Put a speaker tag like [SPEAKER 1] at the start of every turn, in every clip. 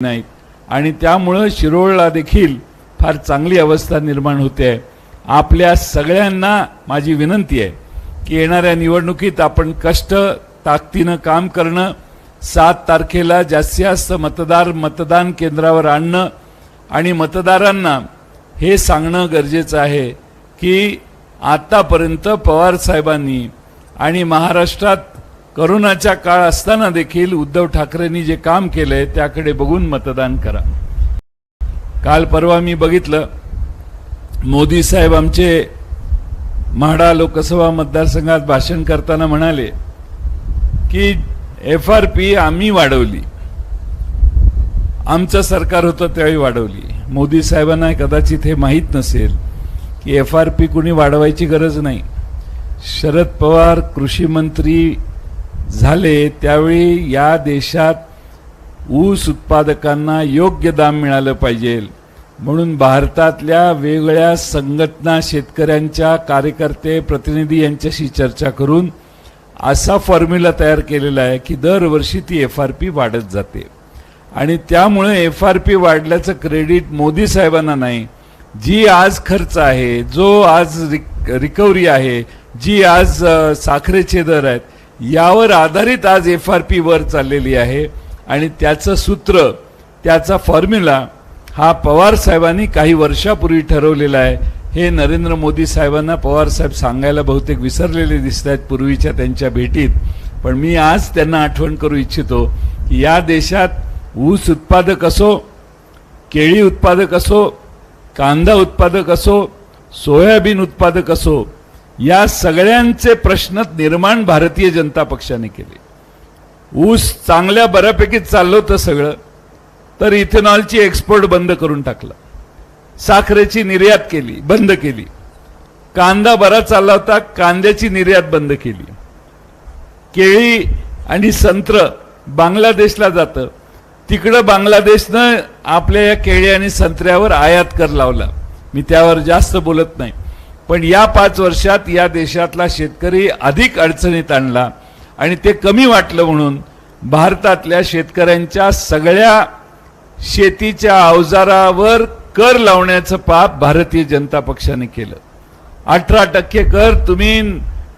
[SPEAKER 1] नाहीत आणि त्यामुळं शिरोळला देखील फार चांगली अवस्था निर्माण होते. आहे आपल्या सगळ्यांना माझी विनंती आहे की येणाऱ्या निवडणुकीत आपण कष्ट ताकदीनं काम करणं सात तारखेला जास्तीत जास्त मतदार मतदान केंद्रावर आणणं आणि मतदारांना हे सांगणं गरजेचं आहे की आतापर्यंत पवार साहेबांनी आणि महाराष्ट्रात करोनाच्या काळ असताना देखील उद्धव ठाकरेंनी जे काम केलंय त्याकडे बघून मतदान करा. काल परवा मी बघितलं मोदी साहेब आमचे म्हाडा लोकसभा मतदारसंघात भाषण करताना म्हणाले की एफ आर पी आम्ही वाढवली. आमचं सरकार होतं त्यावेळी वाढवली. मोदी साहेबांना कदाचित हे माहीत नसेल की एफ आर पी कुणी वाढवायची गरज नाही. शरद पवार कृषी मंत्री झाले त्यावेळी या देशात ऊस उत्पादकांना योग्य दाम मिळालं पाहिजे. म्हणून भारतातल्या वेगवेगळ्या संघटना शेतकऱ्यांच्या कार्यकर्ते प्रतिनिधी यांच्याशी चर्चा करून असा फॉर्म्युला तयार केलेला आहे की दरवर्षी ती एफ आर पी वाढत जाते. आणि त्यामुळे एफ आर पी वाढल्याचं क्रेडिट मोदी साहेबांना नाही. जी आज खर्च आहे जो आज रिक रिकव्हरी आहे जी आज साखरेचे दर आहेत यावर आधारित आज एफ आर पी वर चाललेली आहे. आणि त्याचं सूत्र त्याचा फॉर्म्युला हा पवार साहेबांनी काही वर्षापूर्वी ठरवलेला आहे. हे नरेंद्र मोदी साहेबांना पवार साहेब सांगायला बहुतेक विसरलेले दिसत आहेत पूर्वीच्या त्यांच्या भेटीत. पण मी आज त्यांना आठवण करू इच्छितो की या देशात ऊस उत्पादक असो केळी उत्पादक असो कांदा उत्पादक असो सोयाबीन उत्पादक असो या सगळ्यांचे प्रश्न निर्माण भारतीय जनता पक्षाने केले. ऊस चांगल्या बऱ्यापैकी चाललं होतं सगळं तर इथेनॉलची एक्सपोर्ट बंद करून टाकलं. साखरेची निर्यात केली बंद केली. कांदा बरा चालला होता कांद्याची निर्यात बंद केली. केळी आणि संत्र बांगलादेशला जातं. तिकडं बांगलादेशनं आपल्या या केळी आणि संत्र्यावर आयात कर लावला. मी त्यावर जास्त बोलत नाही. पण या पाच वर्षात या देशातला शेतकरी अधिक अडचणीत आणला आणि ते कमी वाटलं म्हणून भारतातल्या शेतकऱ्यांच्या सगळ्या शेतीच्या अवजारावर कर लावण्याचं पाप भारतीय जनता पक्षाने केलं. अठरा टक्के कर तुम्ही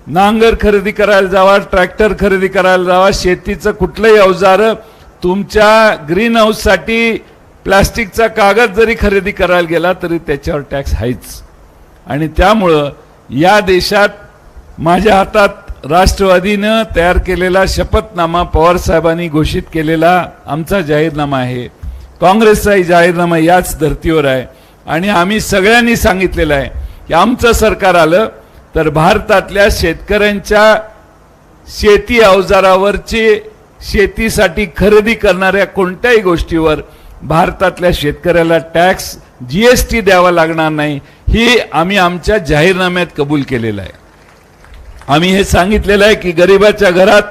[SPEAKER 1] नांगर खरेदी करायला जावा ट्रॅक्टर खरेदी करायला जावा शेतीचं कुठलंही अवजार तुमच्या ग्रीन हाऊससाठी प्लास्टिकचा कागद जरी खरेदी करायला गेला तरी त्याच्यावर टॅक्स आहेच आणि त्यामुळं या देशात माझ्या हातात राष्ट्रवादीनं तयार केलेला शपथनामा पवार साहेबांनी घोषित केलेला आमचा जाहीरनामा आहे. काँग्रेसचाही जाहीरनामा याच धर्तीवर आहे. आणि आम्ही सगळ्यांनी सांगितलेलं आहे की आमचं सरकार आलं तर भारतातल्या शेतकऱ्यांच्या शेती अवजारावरची शेतीसाठी खरेदी करणाऱ्या कोणत्याही गोष्टीवर भारतातल्या शेतकऱ्याला टॅक्स जी एस टी द्यावा लागणार नाही ही आम्ही आमच्या जाहीरनाम्यात कबूल केलेलं आहे. आम्ही हे सांगितलेलं आहे की गरिबाच्या घरात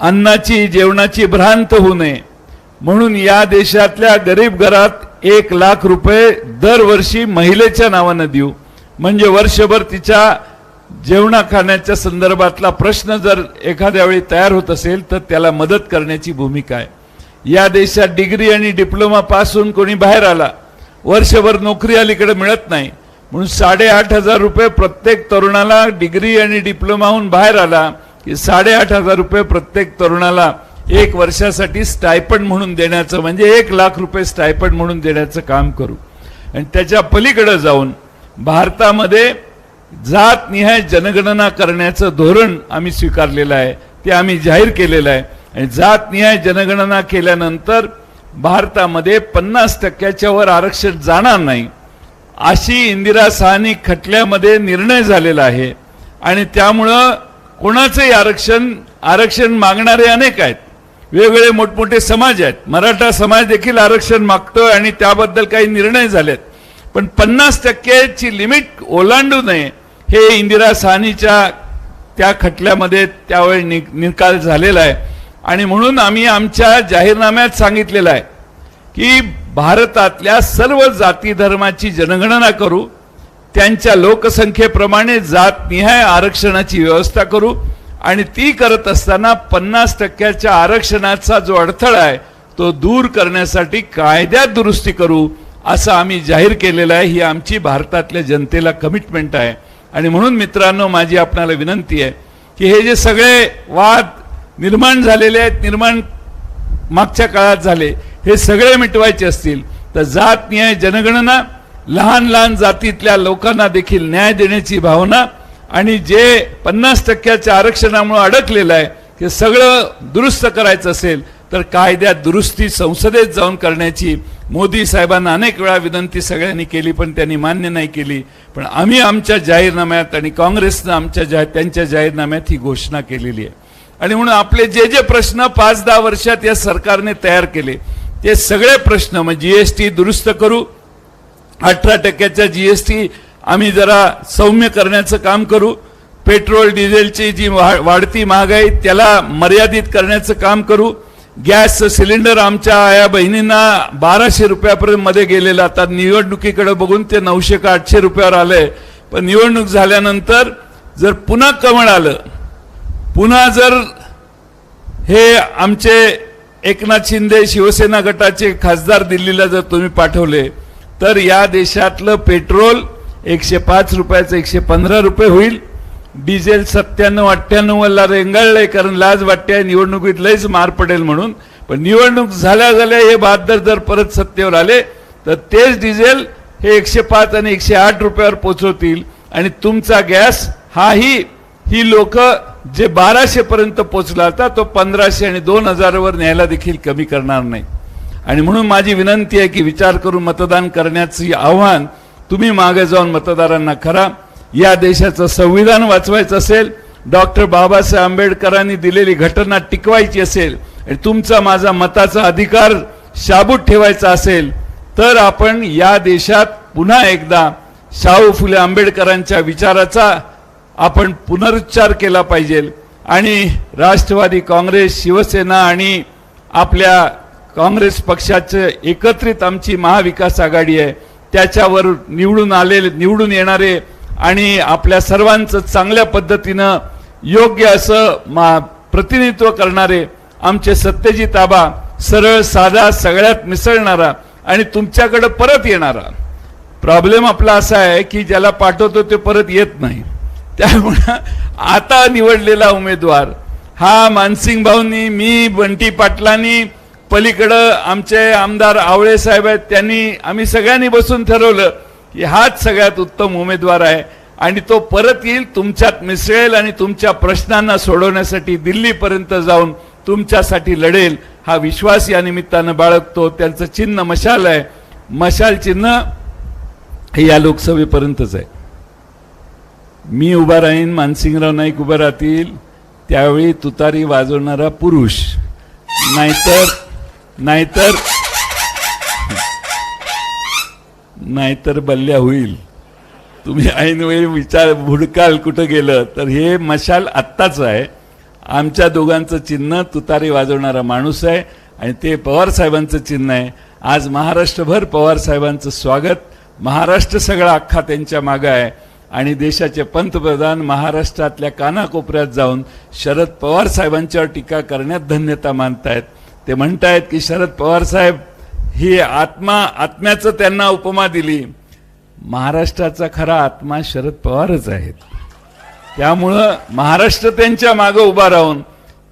[SPEAKER 1] अन्नाची जेवणाची भ्रांत होऊ नये. म्हणून या देशातल्या गरीब घरात एक लाख रुपये दरवर्षी महिलेच्या नावानं देऊ. म्हणजे वर्षभर तिच्या जेवणा खाण्याच्या संदर्भातला प्रश्न जर एखाद्या वेळी तयार होत असेल तर त्याला मदत करण्याची भूमिका आहे. या देशात डिग्री आणि डिप्लोमा पासून कोणी बाहेर आला वर्षभर नोकरी अलीकडे मिळत नाही. म्हणून साडेआठ हजार रुपये प्रत्येक तरुणाला डिग्री आणि डिप्लोमाहून बाहेर आला की साडेआठ हजार रुपये प्रत्येक तरुणाला एक वर्षासाठी स्टायपंड म्हणून देण्याचं म्हणजे एक लाख रुपये स्टायपंड म्हणून देण्याचं काम करू. आणि त्याच्या पलीकडे जाऊन भारतामध्ये जात निहाय जनगणना करण्याचं धोरण आम्ही स्वीकारलेलं आहे ते आम्ही जाहीर केलेलं आहे. आणि जात निहाय जनगणना केल्यानंतर भारतामध्ये पन्नास टक्क्याच्या वर आरक्षण जाणार नाही अशी इंदिरा साहनी खटल्यामध्ये निर्णय झालेला आहे. आणि त्यामुळं कोणाचंही आरक्षण आरक्षण मागणारे अनेक आहेत. वेगवेगळे मोठमोठे समाज आहेत. मराठा समाज देखील आरक्षण मागतोय आणि त्याबद्दल काही निर्णय झालेत. पण पन्नास टक्क्याची लिमिट ओलांडू नये हे इंदिरा साहनीच्या त्या खटल्यामध्ये त्यावेळी नि निकाल झालेला आहे. आणि म्हणून आम्ही आमच्या जाहीरनाम्यात सांगितलेलं आहे की भारतातल्या सर्व जाती धर्माची जनगणना करू त्यांच्या लोकसंख्येप्रमाणे जातनिहाय आरक्षणाची व्यवस्था करू आणि ती करत असताना पन्नास टक्क्याच्या आरक्षणाचा जो अडथळा आहे तो दूर करण्यासाठी कायद्यात दुरुस्ती करू असं आम्ही जाहीर केलेलं आहे. ही आमची भारतातल्या जनतेला कमिटमेंट आहे. आणि म्हणून मित्रांनो माझी आपणाला विनंती आहे की हे जे सगळे वाद निर्माण झालेले आहेत निर्माण मागच्या काळात झाले. हे सगळे मिटवायचे असतील तर जात न्याय जनगणना लहान लहान जातीतल्या लोकांना देखील न्याय देण्याची भावना आणि जे पन्नास टक्क्याच्या आरक्षणामुळे अडकलेलं आहे हे सगळं दुरुस्त करायचं असेल तर कायद्यात दुरुस्ती संसदेत जाऊन करण्याची मोदी साहेबांना अनेक वेळा विनंती सगळ्यांनी केली पण त्यांनी मान्य नाही केली. पण आम्ही आमच्या जाहीरनाम्यात आणि काँग्रेसनं आमच्या जा त्यांच्या जाहीरनाम्यात ही घोषणा केलेली आहे. आणि म्हणून आपले जे जे प्रश्न पाच दहा वर्षात या सरकारने तयार केले ते सगळे प्रश्न मग जीएसटी दुरुस्त करू अठरा टक्क्याच्या जीएसटी आम्ही जरा सौम्य करण्याचं काम करू पेट्रोल डिझेलची जी वा- वाढती महागाई त्याला मर्यादित करण्याचं काम करू. गॅस सिलेंडर आमच्या या बहिणींना बाराशे रुपयापर्यंत मध्ये गेलेलं आता निवडणुकीकडे बघून ते नऊशे का आठशे रुपयावर आलंय. पण निवडणूक झाल्यानंतर जर पुन्हा कमळ आलं पुन्हा जर हे आमचे एकनाथ शिंदे शिवसेना गटाचे खासदार दिल्लीला जर तुम्ही पाठवले तर या देशातलं पेट्रोल एकशे पाच रुपयाचं एकशे पंधरा रुपये होईल. डिझेल सत्त्याण्णव अठ्ठ्याण्णवला रेंगाळलंय कारण लाज वाटते निवडणुकीत लयच मार पडेल म्हणून. पण निवडणूक झाल्या झाल्या हे बहादर जर परत सत्तेवर आले तर तेच डिझेल हे एकशे पाच आणि एकशे आठ रुपयावर पोचवतील. आणि तुमचा गॅस हाही ही लोक जे बाराशे पर्यंत पोचला होता तो पंधराशे आणि दोन हजारावर न्यायला देखील कमी करणार नाही. आणि म्हणून माझी विनंती आहे की विचार करून मतदान करण्याचं आव्हान तुम्ही मागे जाऊन मतदारांना करा. या देशाचं संविधान वाचवायचं असेल डॉक्टर बाबासाहेब आंबेडकरांनी दिलेली घटना टिकवायची असेल आणि तुमचा माझा मताचा अधिकार शाबूत ठेवायचा असेल तर आपण या देशात पुन्हा एकदा शाहू फुले आंबेडकरांच्या विचाराचा आपण पुनरुच्चार केला पाहिजे. आणि राष्ट्रवादी काँग्रेस शिवसेना आणि आपल्या काँग्रेस पक्षाचं एकत्रित आमची महाविकास आघाडी आहे. त्याच्यावर निवडून आलेले निवडून येणारे आणि आपल्या सर्वांचं चांगल्या पद्धतीनं योग्य असं मा प्रतिनिधित्व करणारे आमचे सत्यजित आबा सरळ साधा सगळ्यात मिसळणारा आणि तुमच्याकडं परत येणारा. प्रॉब्लेम आपला असा आहे की ज्याला पाठवतो ते परत येत नाही. त्यामुळं आता निवडलेला उमेदवार हा मानसिंग भाऊंनी मी बंटी पाटलांनी पलीकडं आमचे आमदार आवळे साहेब आहेत त्यांनी आम्ही सगळ्यांनी बसून ठरवलं की हाच सगळ्यात उत्तम उमेदवार आहे. आणि तो परत येईल तुमच्यात मिसळेल आणि तुमच्या प्रश्नांना सोडवण्यासाठी दिल्लीपर्यंत जाऊन तुमच्यासाठी लढेल हा विश्वास या निमित्तानं बाळगतो. त्यांचं चिन्ह मशाल आहे. मशाल चिन्ह हे या लोकसभेपर्यंतच आहे. मी उभा राहीन मानसिंगराव नाईक उभं राहतील त्यावेळी तुतारी वाजवणारा पुरुष. नाहीतर नाहीतर नाहीतर बल्ल्या होईल. तुम्ही ऐनवेळी विचार भुडकाल कुठं गेलं तर हे मशाल आत्ताच आहे. आमच्या दोघांचं चिन्ह तुतारी वाजवणारा माणूस आहे आणि ते पवार साहेबांचं चिन्ह आहे. आज महाराष्ट्रभर पवार साहेबांचं स्वागत. महाराष्ट्र सगळा अख्खा त्यांच्या मागं आहे. आणि देशाचे पंतप्रधान महाराष्ट्रातल्या कानाकोपऱ्यात जाऊन शरद पवार साहेबांच्यावर टीका करण्यात धन्यता मानतायत. ते म्हणतायत की शरद पवार साहेब ही आत्मा आत्म्याचं त्यांना उपमा दिली. महाराष्ट्राचा खरा आत्मा शरद पवारच आहेत. त्यामुळं महाराष्ट्र त्यांच्या मागं उभा राहून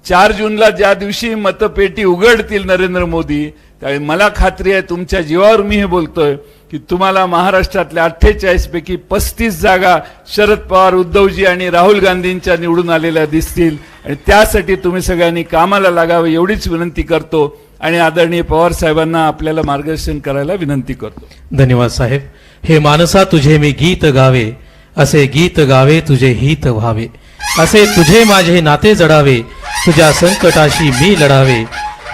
[SPEAKER 1] चार जूनला ज्या दिवशी मतपेटी उघडतील नरेंद्र मोदी त्यावेळी मला खात्री आहे तुमच्या जीवावर मी हे बोलतोय. की तुम्हाला महाराष्ट्रातल्या अठ्ठेचाळीसपैकी पस्तीस जागा शरद पवार उद्धवजी आणि राहुल गांधींच्या निवडून आलेल्या दिसतील. आणि त्यासाठी तुम्ही सगळ्यांनी कामाला लागावं एवढीच विनंती करतो आणि आदरणीय पवार साहेबांना आपल्याला मार्गदर्शन करायला विनंती करतो.
[SPEAKER 2] धन्यवाद साहेब. हे मानसा तुझे मी गीत गावे असे गीत गावे तुझे हित व्हावे. असे तुझे माझे नाते जडावे तुझ्या संकटाशी मी लढावे.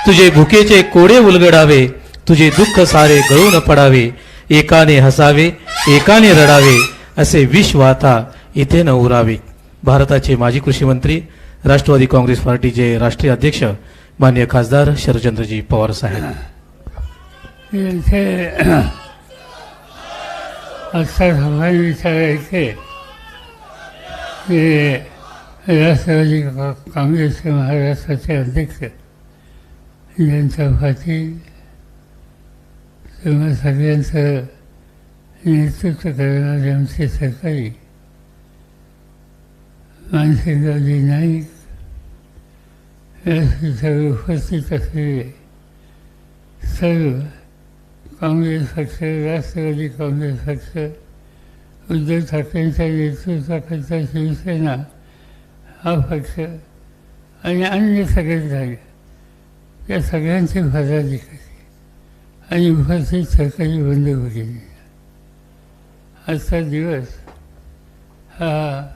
[SPEAKER 2] तुझे भुकेचे कोडे उलगडावे तुझे दुःख सारे गळून पडावे. एकाने हसावे एकाने रडावे असे विश्व आता इथे न उरावे. भारताचे माजी कृषी मंत्री राष्ट्रवादी काँग्रेस पार्टीचे राष्ट्रीय अध्यक्ष मान्य खासदार शरदचंद्रजी पवार साहेब.
[SPEAKER 3] इथे आजच्या सभाने विचारायचे की राष्ट्रवादी काँग्रेसचे महाराष्ट्राचे अध्यक्ष यांच्या फाटी तेव्हा सगळ्यांचं नेतृत्व करणारे आमचे सरकारी मानसिंगरावजी नाईक या उपस्थित असलेले सर्व काँग्रेस पक्ष राष्ट्रवादी काँग्रेस पक्ष उद्धव ठाकरेंच्या नेतृत्वाकरता शिवसेना हा पक्ष आणि अन्य सगळे झाले या सगळ्यांची पदाधिकारी. आणि उपस्थित सरकारी बंद होते आजचा दिवस हा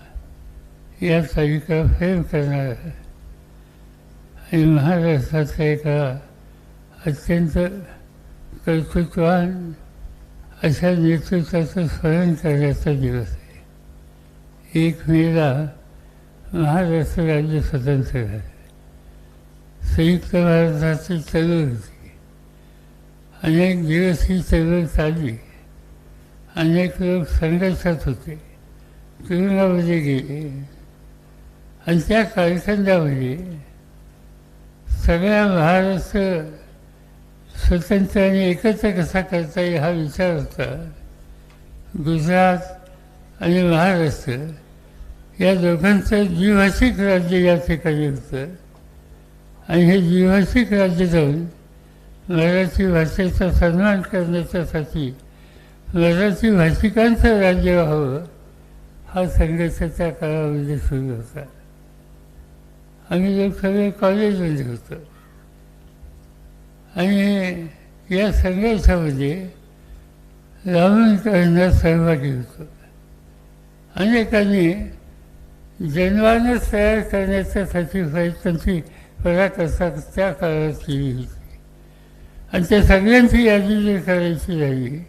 [SPEAKER 3] या तालिका फेम करणारा आणि महाराष्ट्रातल्या एका अत्यंत कर्तृत्वान अशा नेतृत्वाचं स्मरण करण्याचा दिवस आहे. एक मेला महाराष्ट्र राज्य स्वतंत्र झालं. संयुक्त भारताची चालू होती. अनेक दिवस ही चळवळ चालली. अनेक लोक संघर्षात होते. तुरुंगामध्ये गेले. आणि त्या कालखंडामध्ये सगळ्या महाराष्ट्र स्वतंत्र आणि एकत्र कसा करता येईल हा विचार होता. गुजरात आणि महाराष्ट्र या दोघांचं द्विभाषिक राज्य या ठिकाणी होतं. आणि हे द्विभाषिक राज्य जाऊन मराठी भाषेचा सन्मान करण्याच्यासाठी मराठी भाषिकांचं राज्य व्हावं हा संघर्ष त्या काळामध्ये सुरू होता. आम्ही लोक सगळे कॉलेजमध्ये होतो. आणि या संघर्षामध्ये लावणीकरणात सहभागी होतो. अनेकांनी जन्मानच तयार करण्याच्यासाठी प्रयत्नांची पराकसा त्या काळात केली होती. आणि त्या सगळ्यांची यादी जी करायची राहिली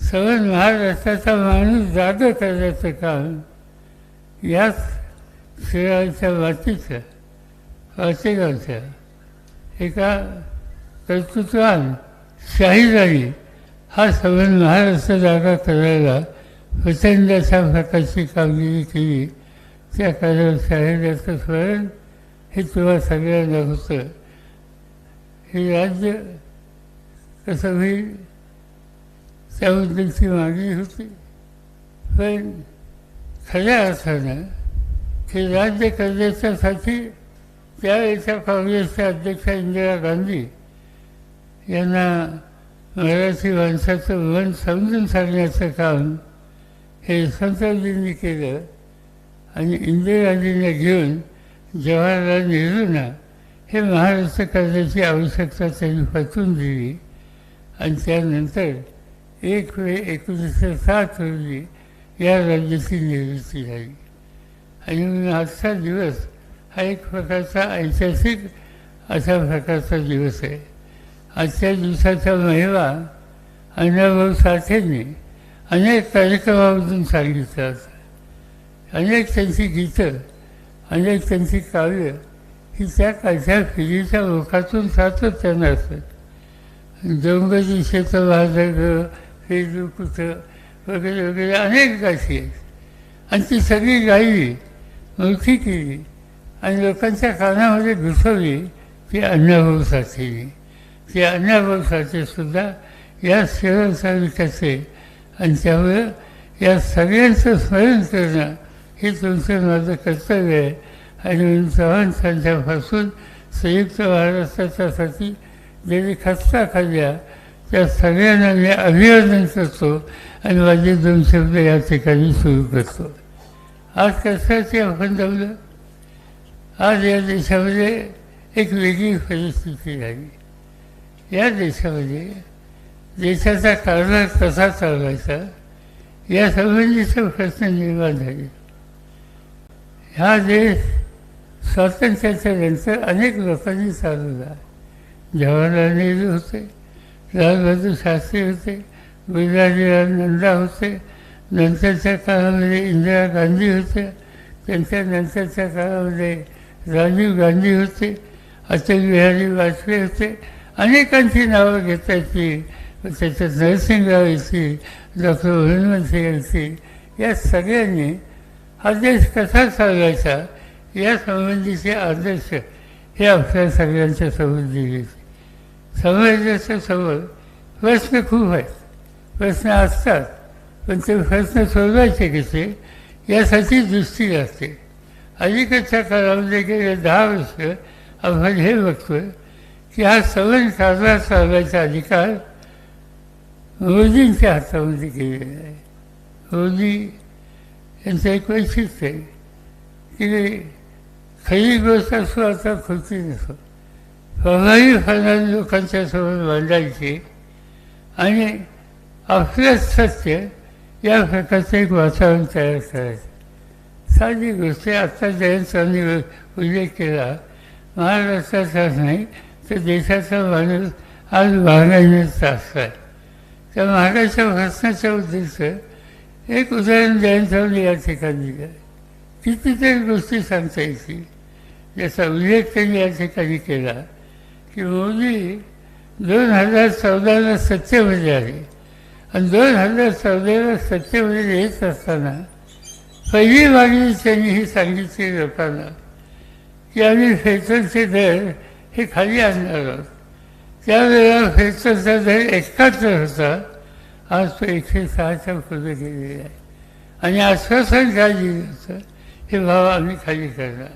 [SPEAKER 3] सवन महाराष्ट्राचा माणूस जागा करण्याचं काम याच शिराळच्या मातीच्या वाचेगावच्या एका कर्तृत्वान शाहीराणी हा सवन महाराष्ट्र जागा करायला प्रचंड अशा प्रकारची कामगिरी केली. त्या कार्यावर शाहिराचं स्मरण हे तेव्हा सगळ्यांना होतं. हे राज्य कसं होईल त्याबद्दलची मागणी होती. पण खऱ्या अर्थानं हे राज्य करण्याच्यासाठी त्यावेळेच्या काँग्रेसच्या अध्यक्षा इंदिरा गांधी यांना मराठी माणसाचं मन समजून सांगण्याचं काम हे संतजींनी केलं आणि इंदिराजींना घेऊन जवाहरलाल नेहरूंना हे महाराष्ट्र करण्याची आवश्यकता त्यांनी पटवून दिली. आणि त्यानंतर एक वेळ एकोणीसशे सात रोजी या राज्याची निर्मिती झाली. आणि म्हणून आजचा दिवस हा एक प्रकारचा ऐतिहासिक अशा प्रकारचा दिवस आहे. आजच्या दिवसाचा महिमा अण्णाभाऊ साठेंनी अनेक कार्यक्रमामधून सांगितलं होतं. अनेक त्यांची गीतं अनेक त्यांची काव्य की त्या कालच्या फिरीच्या लोकातून सातत्यानं असत डोंगरी शेत माझं हे कुठं वगैरे वगैरे अनेक गाठी आहेत. आणि ती सगळी गायली मोठी केली आणि लोकांच्या कानामध्ये घुसवली ती अण्णाभाऊ साठेने ते अण्णाभाऊ साठेसुद्धा या शहर तालुक्याचे आणि त्यामुळं या सगळ्यांचं स्मरण करणं हे तुमचं माझं कर्तव्य आहे. आणि म्हणून चव्हाण त्यांच्यापासून संयुक्त महाराष्ट्राच्यासाठी ज्यांनी खस्ता खाल्ल्या. त्या सगळ्यांना मी अभिवादन करतो आणि माझे दोन शब्द या ठिकाणी सुरू करतो. आज कशासाठी आपण जमलं आज या देशामध्ये एक वेगळी परिस्थिती झाली. या देशामध्ये देशाचा कारभार कसा चालवायचा? यासंबंधीचा प्रश्न निर्माण झाले. हा देश स्वातंत्र्याच्या नंतर अनेक लोकांनी चालवला जवाहरलाल नेहरू होते लालबहादूर शास्त्री होते गुजराजीलाल नंदा होते नंतरच्या काळामध्ये इंदिरा गांधी होत्या त्यांच्या नंतरच्या काळामध्ये राजीव गांधी होते अटल बिहारी वाजपेयी होते. अनेकांची नावं घेता येतील त्याच्यात नरसिंहराव येतील डॉक्टर हनुमंत सिंग या सगळ्यांनी हा देश कसा चालवायचा या संबंधीचे आदर्श हे आपल्या सगळ्यांच्या समोर दिली समाजाच्या समोर प्रश्न खूप आहेत. प्रश्न असतात पण ते प्रश्न सोडवायचे कसे यासाठी दृष्टी असते. अलीकडच्या काळामध्ये गेले दहा वर्ष आपण हे बघतोय की हा सवन साजरा चालवायचा अधिकार मोदींच्या हातामध्ये गेलेला आहे. मोदी यांचं एक वैशिष्ट्य आहे की खरी गोष्ट असो आता खोटी नसो प्रभावीपणाने लोकांच्या समोर मांडायची आणि आपलंच सत्य या प्रकारचं एक वातावरण तयार करायचं. साधी गोष्ट आत्ता जयंतांनी उल्लेख केला महाराष्ट्राचाच नाही तर देशाचा माणूस आज महागाईने त्रासला आहे. त्या महागाईच्या प्रश्नाच्या उद्देश एक उदाहरण जयंतांनी या ठिकाणी दिलं. कितीतरी गोष्टी सांगता येतील. याचा उल्लेख त्यांनी या ठिकाणी केला की मोदी दोन हजार चौदाला सत्तेमध्ये आले आणि दोन हजार चौदाला सत्तेमध्ये येत असताना पहिली मागणी त्यांनी ही सांगितली लोकांना की आम्ही पेट्रोलचे दर हे खाली आणणार आहोत. त्यावेळेला पेट्रोलचा दर एकाहत्तर होता. आज तो एकशे सहाच्या पुढे गेलेला आहे. आणि आश्वासन काय दिलं होतं? हे भाव आम्ही खाली करणार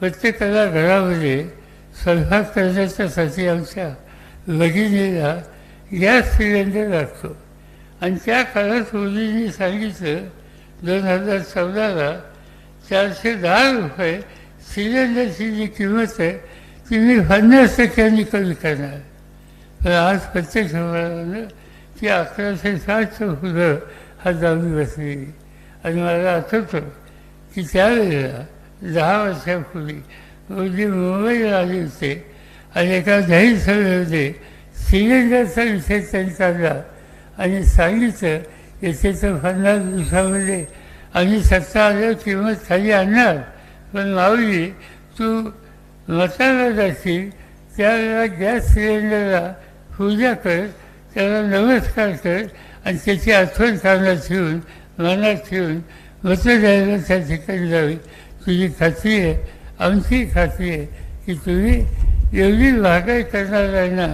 [SPEAKER 3] प्रत्येकाला घरामध्ये स्वयंपाक करण्याच्यासाठी आमच्या भगिनीला गॅस सिलेंडर लागतो. आणि त्या काळात मोदींनी सांगितलं दोन हजार चौदाला चारशे दहा रुपये सिलेंडरची जी किंमत आहे ती मी पन्नास टक्क्यांनी कमी करणार. पण आज प्रत्येक समाजानं ती अकराशे साठ फुलं हा जाऊन बसली. आणि मला आठवतं की त्यावेळेला दहा वर्षापूर्वी मोदी मुंबईला आले होते आणि एका जाहीर सभेमध्ये सिलेंडरचा विषय त्यांनी काढला आणि सांगितलं येथे तर पन्नास दिवसामध्ये आम्ही सत्ता आल्यावर किंमत खाली आणणार. पण माऊली तू मताला जाशील त्यावेळेला गॅस सिलेंडरला पूजा कर त्याला नमस्कार कर आणि त्याची आठवण कानात ठेवून मनात ठेवून मतं द्यायला त्या ठिकाणी जावी तुझी खात्री आहे आमची खात्री आहे की तुम्ही एवढी महागाई करणाऱ्यांना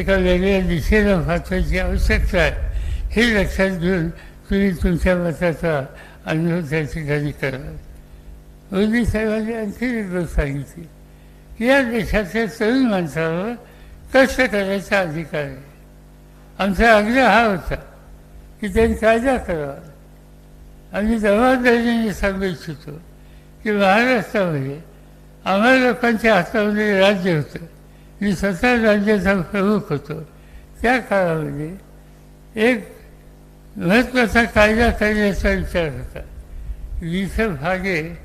[SPEAKER 3] एका वेगळ्या दिशेनं वाचवायची आवश्यकता आहे हे लक्षात घेऊन तुम्ही तुमच्या मताचा अनुभव त्या ठिकाणी करा मोदी साहेबांनी आणखी एक गोष्ट सांगितली की या देशाच्या तरुण माणसावर कष्ट करायचा अधिकार आहे आमचा आग्रह हा होता की त्यांनी कायदा करावा. आम्ही जबाबदारीने सांगू इच्छितो की महाराष्ट्रामध्ये आम्हा लोकांच्या हातामध्ये राज्य होतं? मी स्वतः राज्याचा प्रमुख होतो. त्या काळामध्ये एक महत्त्वाचा कायदा करण्याचा विचार होता. वीस भागे